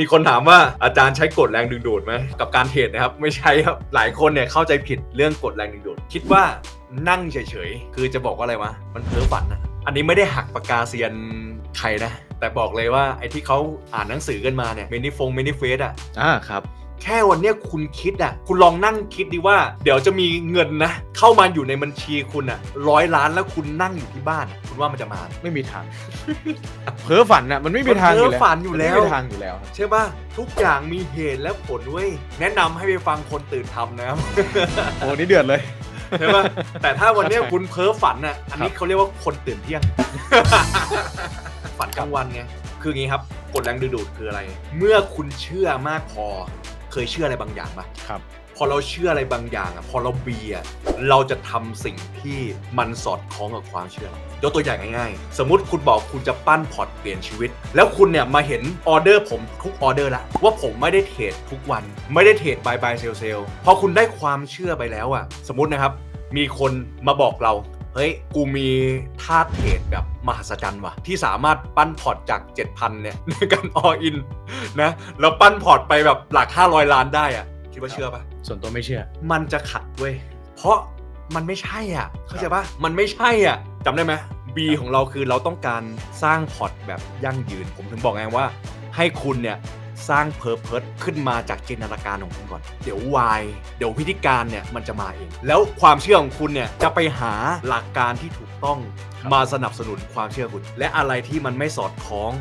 มีคนถามว่าอาจารย์ใช้กฎแรงดึงดูดไหมกับการเทรดนะครับไม่ใช่ครับหลายคนเนี่ยเข้าใจผิดเรื่องกฎแรงดึงดูดคิดว่านั่งเฉยๆคือจะบอกว่าอะไรวะมันเพ้อฝันนะอันนี้ไม่ได้หักปากกาเซียนใครนะแต่บอกเลยว่าไอ้ที่เขาอ่านหนังสือกันมาเนี่ยเมนิฟงเมนิเฟสอะอ่าครับ แค่วันเนี้ยคุณคิดอะ คุณลองนั่งคิดดีว่า เดี๋ยวจะมีเงินนะ เข้ามาอยู่ในบัญชีคุณอะร้อยล้านแล้วคุณนั่งอยู่ที่บ้านอะคุณว่ามันจะมาไหม ไม่มีทาง เพ้อฝันน่ะมันไม่มีทางอยู่มันเพ้แล้วอฝันอยู่แล้ว มันไม่มีทางอยู่แล้วครับใช่ป่ะทุกอย่างมีเหตุและผลเว้ยแนะนำให้ไปฟังคนตื่นทำนะครับ โอ้นี่เดือดเลย ใช่ป่ะแต่ถ้าวันเนี้ยคุณเพ้อฝันอะอันนี้เขาเรียกว่าคนตื่นเที่ยง ฝันกลางวันไงคืออย่างงี้ครับกฎแรงดึงดูดคืออะไร เมื่อคุณเชื่อมากพอ เคยเชื่ออะไรบางอย่างป่ะครับ พอเราเชื่ออะไรบางอย่างอะพอเราเบียร์เราจะทำสิ่งที่มันสอดคล้องกับความเชื่อเรายกตัวอย่างง่ายๆ สมมุติคุณบอกคุณจะปั้นพอร์ตเปลี่ยนชีวิต แล้วคุณเนี่ยมาเห็นออเดอร์ผมทุกออเดอร์ละว่าผมไม่ได้เทรดทุกวัน ไม่ได้เทรดบายบายเซลเซลพอคุณได้ความเชื่อไปแล้วอะสมมตินะครับ มีคนมาบอกเรา เฮ้ย กูมีท่าเทรดแบบมหัศจรรย์ว่ะ ที่สามารถปั้นพอร์ตจาก 7,000 เนี่ย ในการออินนะ แล้วปั้นพอร์ตไปแบบหลัก 500 ล้านได้อะคิดว่าเชื่อปะส่วนตัวไม่เชื่อ มันจะขัดเว้ย เพราะมันไม่ใช่อะ เข้าใจปะมันไม่ใช่อะจำได้ไหม B ของเราคือเราต้องการสร้างพอร์ตแบบยั่งยืน ผมถึงบอกไงว่า ให้คุณเนี่ย สร้างเพอร์เพสขึ้นมาจากจินตนาการของคุณก่อน เดี๋ยววายเดี๋ยวพิธีการเนี่ยมันจะมาเอง แล้วความเชื่อของคุณเนี่ยจะไปหาหลักการที่ถูกต้องมาสนับสนุนความเชื่อคุณ และอะไรที่มันไม่สอดคล้อง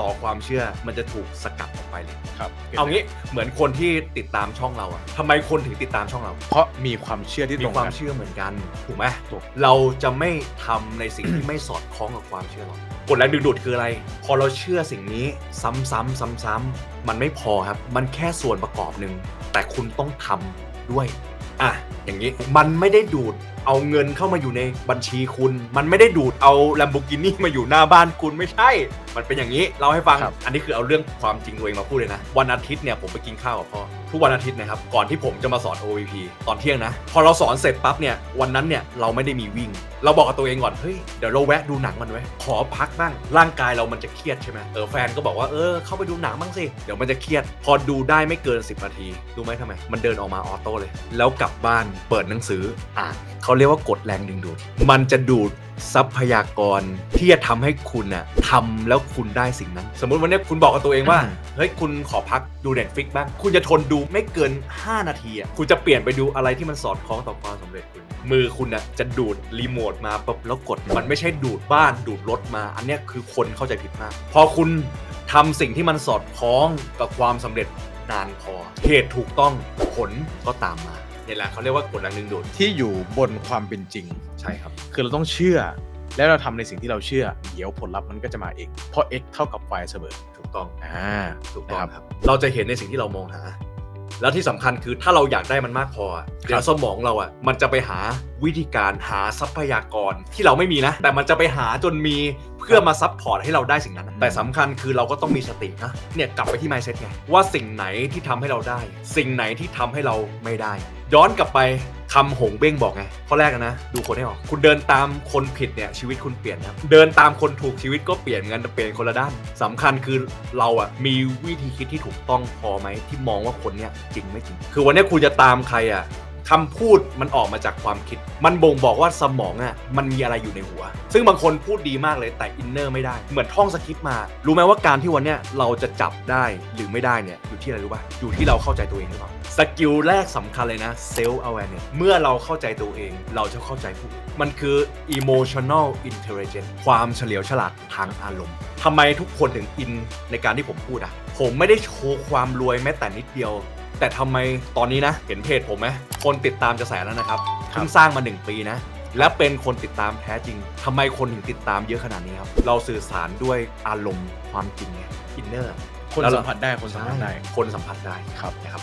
ต่อความเชื่อมันจะถูกสกัดออกไปเลย ครับเอางี้เหมือนคนที่ติดตามช่องเราอะทำไมคนถึงติดตามช่องเรา เพราะมีความเชื่อที่ตมีรงความกันเชื่อเหมือนกันถูกไหมถูก เราจะไม่ทำในสิ่งที่ไม่สอดคล้องกับความเชื่อเรากฎแรงดึงดูดคืออะไร พอเราเชื่อสิ่งนี้ซ้ำๆซ้ำๆมันไม่พอครับ มันแค่ส่วนประกอบหนึ่งแต่คุณต้องทำด้วยอะอย่างนี้ มันไม่ได้ดูดเอาเงินเข้ามาอยู่ในบัญชีคุณ มันไม่ได้ดูดเอา Lamborghini มาอยู่หน้าบ้านคุณไม่ใช่ มันเป็นอย่างนี้เราให้ฟัง ครับ อันนี้คือเอาเรื่องความจริงตัวเองมาพูดเลยนะ วันอาทิตย์เนี่ยผมไปกินข้าวกับพ่อ ทุกวันอาทิตย์นะครับ ก่อนที่ผมจะมาสอน OVP ตอนเที่ยงนะ พอเราสอนเสร็จปั๊บเนี่ยวันนั้นเนี่ยเราไม่ได้มีวิ่ง เราบอกกับตัวเองก่อน เฮ้ย เดี๋ยวเราแวะดูหนังมันไว้ ขอพักบ้าง ร่างกายเรามันจะเครียดใช่ไหมเออแฟนก็บอกว่าเออเข้าไปดูหนังบ้างสิ เดี๋ยวมันจะเครียด พอดูได้ไม่เกิน 10นาที ดูไหมทำไม มันเดินออกมาออโต้เลย แล้วกลับบ้านเปิดหนังสืออ่านเขาเรียกว่ากดแรงดึงดูด มันจะดูดทรัพยากรที่จะทำให้คุณน่ะทำแล้วคุณได้สิ่งนั้น สมมุติวันนี้คุณบอกกับตัวเองว่า เฮ้ย คุณขอพักดู Netflix บ้าง คุณจะทนดูไม่เกิน 5 นาทีอะคุณจะเปลี่ยนไปดูอะไรที่มันสอดคล้องต่อความสำเร็จคุณ มือคุณอะจะดูดรีโมทมาปุ๊บแล้วกด มันไม่ใช่ดูดบ้านดูดรถมา อันเนี้ยคือคนเข้าใจผิดมาก พอคุณทำสิ่งที่มันสอดคล้องกับความสำเร็จนานพอเหตุถูกต้องผลก็ตามมาเนี่ยแหละเขาเรียกว่ากฎแรงดึงดูดที่อยู่บนความเป็นจริง ใช่ครับ คือเราต้องเชื่อ แล้วเราทำในสิ่งที่เราเชื่อ เดี๋ยวผลลัพธ์มันก็จะมาเองเพราะ x เท่ากับ y เสมอถูกต้องอ่า ถูกต้องนะครับครับ เราจะเห็นในสิ่งที่เรามองหา แล้วที่สำคัญคือถ้าเราอยากได้มันมากพออะเดี๋ยวสมองเราอะมันจะไปหาวิธีการหาทรัพยากรที่เราไม่มีนะ แต่มันจะไปหาจนมีเพื่อมาซัพพอร์ตให้เราได้สิ่งนั้นนะแต่สำคัญคือเราก็ต้องมีสตินะเนี่ยกลับไปที่ mindset ไงว่าสิ่งไหนที่ทำให้เราได้ สิ่งไหนที่ทำให้เราไม่ได้ ย้อนกลับไปคำหงเบ้งบอกไงข้อแรกนะ ดูคนให้ออก คุณเดินตามคนผิดเนี่ยชีวิตคุณเปลี่ยนนะครับเดินตามคนถูกชีวิตก็เปลี่ยนเงินกันแต่เปลี่ยนคนละด้านสำคัญคือเราอะมีวิธีคิดที่ถูกต้องพอไหมที่มองว่าคนเนี้ยจริงไม่จริง คือวันนี้คุณจะตามใครอะ คำพูดมันออกมาจากความคิด มันบ่งบอกว่าสมองอะมันมีอะไรอยู่ในหัว ซึ่งบางคนพูดดีมากเลยแต่อินเนอร์ไม่ได้ เหมือนท่องสคริปต์มา รู้ไหมว่าการที่วันเนี้ยเราจะจับได้หรือไม่ได้เนี่ยอยู่ที่อะไรรู้ป่ะ อยู่ที่เราเข้าใจตัวเองหรือเปล่า สกิลแรกสำคัญเลยนะ self awareness เมื่อเราเข้าใจตัวเอง เราจะเข้าใจผู้อื่นมันคือ emotional intelligence ความเฉลียวฉลาดทางอารมณ์ทำไมทุกคนถึงอินในการที่ผมพูดอะผมไม่ได้โชว์ความรวยแม้แต่นิดเดียว แต่ทำไมตอนนี้นะ เห็นเพจผมไหมคนติดตามจะแสนแล้วนะครับครับเพิ่งสร้างมา 1 ปีนะ และเป็นคนติดตามแท้จริงทำไมคนถึงติดตามเยอะขนาดนี้ครับ เราสื่อสารด้วยอารมณ์ความจริงไงอินเนอร์คนสัมผัสได้คนสัมผัสได้ คนสัมผัสได้ครับนะครับ